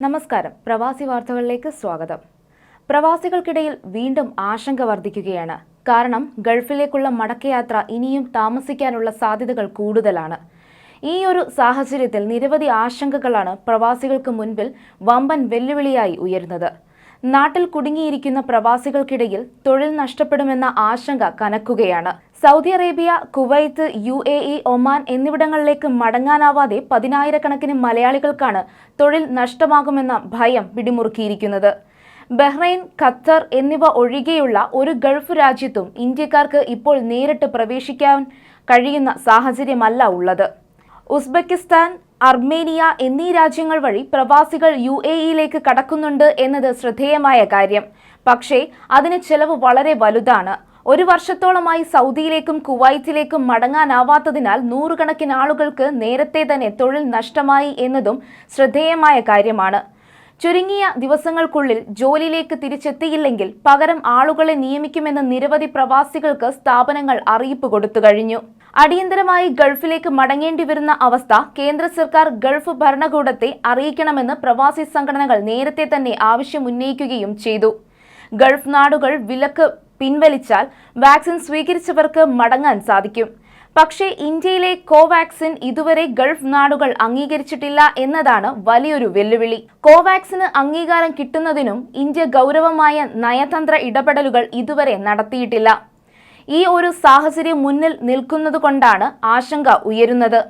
നമസ്കാരം. പ്രവാസി വാർത്തകളിലേക്ക് സ്വാഗതം. പ്രവാസികൾക്കിടയിൽ വീണ്ടും ആശങ്ക വർദ്ധിക്കുകയാണ്. കാരണം ഗൾഫിലേക്കുള്ള മടക്കയാത്ര ഇനിയും താമസിക്കാനുള്ള സാധ്യതകൾ കൂടുതലാണ്. ഈ ഒരു സാഹചര്യത്തിൽ നിരവധി ആശങ്കകളാണ് പ്രവാസികൾക്ക് മുൻപിൽ വമ്പൻ വെല്ലുവിളിയായി ഉയരുന്നത്. നാട്ടിൽ കുടുങ്ങിയിരിക്കുന്ന പ്രവാസികൾക്കിടയിൽ തൊഴിൽ നഷ്ടപ്പെടുമെന്ന ആശങ്ക കനക്കുകയാണ്. Saudi Arabia Kuwait U A E Oman എന്നിവിടങ്ങളിലേക്ക് മടങ്ങാനാവാതെ പതിനായിരക്കണക്കിന് മലയാളികൾക്കാണ് തൊഴിൽ നഷ്ടമാകുമെന്ന ഭയം പിടിമുറുക്കിയിരിക്കുന്നത്. ബഹ്റൈൻ ഖത്തർ എന്നിവ ഒഴികെയുള്ള ഒരു ഗൾഫ് രാജ്യത്തും ഇന്ത്യക്കാർക്ക് ഇപ്പോൾ നേരിട്ട് പ്രവേശിക്കാൻ കഴിയുന്ന സാഹചര്യമല്ല ഉള്ളത്. ഉസ്ബെക്കിസ്ഥാൻ അർമേനിയ എന്നീ രാജ്യങ്ങൾ വഴി പ്രവാസികൾ യു എ ഇയിലേക്ക് കടക്കുന്നുണ്ട് എന്നത് ശ്രദ്ധേയമായ കാര്യം. പക്ഷേ അതിന് ചെലവ് വളരെ വലുതാണ്. ഒരു വർഷത്തോളമായി സൗദിയിലേക്കും കുവൈറ്റിലേക്കും മടങ്ങാനാവാത്തതിനാൽ നൂറുകണക്കിന് ആളുകൾക്ക് നേരത്തെ തന്നെ തൊഴിൽ നഷ്ടമായി എന്നതും ശ്രദ്ധേയമായ കാര്യമാണ്. ചുരുങ്ങിയ ദിവസങ്ങൾക്കുള്ളിൽ ജോലിയിലേക്ക് തിരിച്ചെത്തിയില്ലെങ്കിൽ പകരം ആളുകളെ നിയമിക്കുമെന്ന് നിരവധി പ്രവാസികൾക്ക് സ്ഥാപനങ്ങൾ അറിയിപ്പ് കൊടുത്തു കഴിഞ്ഞു. അടിയന്തരമായി ഗൾഫിലേക്ക് മടങ്ങേണ്ടി വരുന്ന അവസ്ഥ കേന്ദ്ര സർക്കാർ ഗൾഫ് ഭരണകൂടത്തെ അറിയിക്കണമെന്ന് പ്രവാസി സംഘടനകൾ നേരത്തെ തന്നെ ആവശ്യം ഉന്നയിക്കുകയും ചെയ്തു. ഗൾഫ് നാടുകൾ വിലക്ക് പിൻവലിച്ചാൽ വാക്സിൻ സ്വീകരിച്ചവർക്ക് മടങ്ങാൻ സാധിക്കും. പക്ഷേ ഇന്ത്യയിലെ കോവാക്സിൻ ഇതുവരെ ഗൾഫ് നാടുകൾ അംഗീകരിച്ചിട്ടില്ല എന്നതാണ് വലിയൊരു വെല്ലുവിളി. കോവാക്സിന് അംഗീകാരം കിട്ടുന്നതിനും ഇന്ത്യ ഗൗരവമായ നയതന്ത്ര ഇടപെടലുകൾ ഇതുവരെ നടത്തിയിട്ടില്ല. ഈ ഒരു സാഹചര്യം മുന്നിൽ നിൽക്കുന്നത് നിൽക്കുന്നതുകൊണ്ടാണ് ആശങ്ക ഉയരുന്നത്.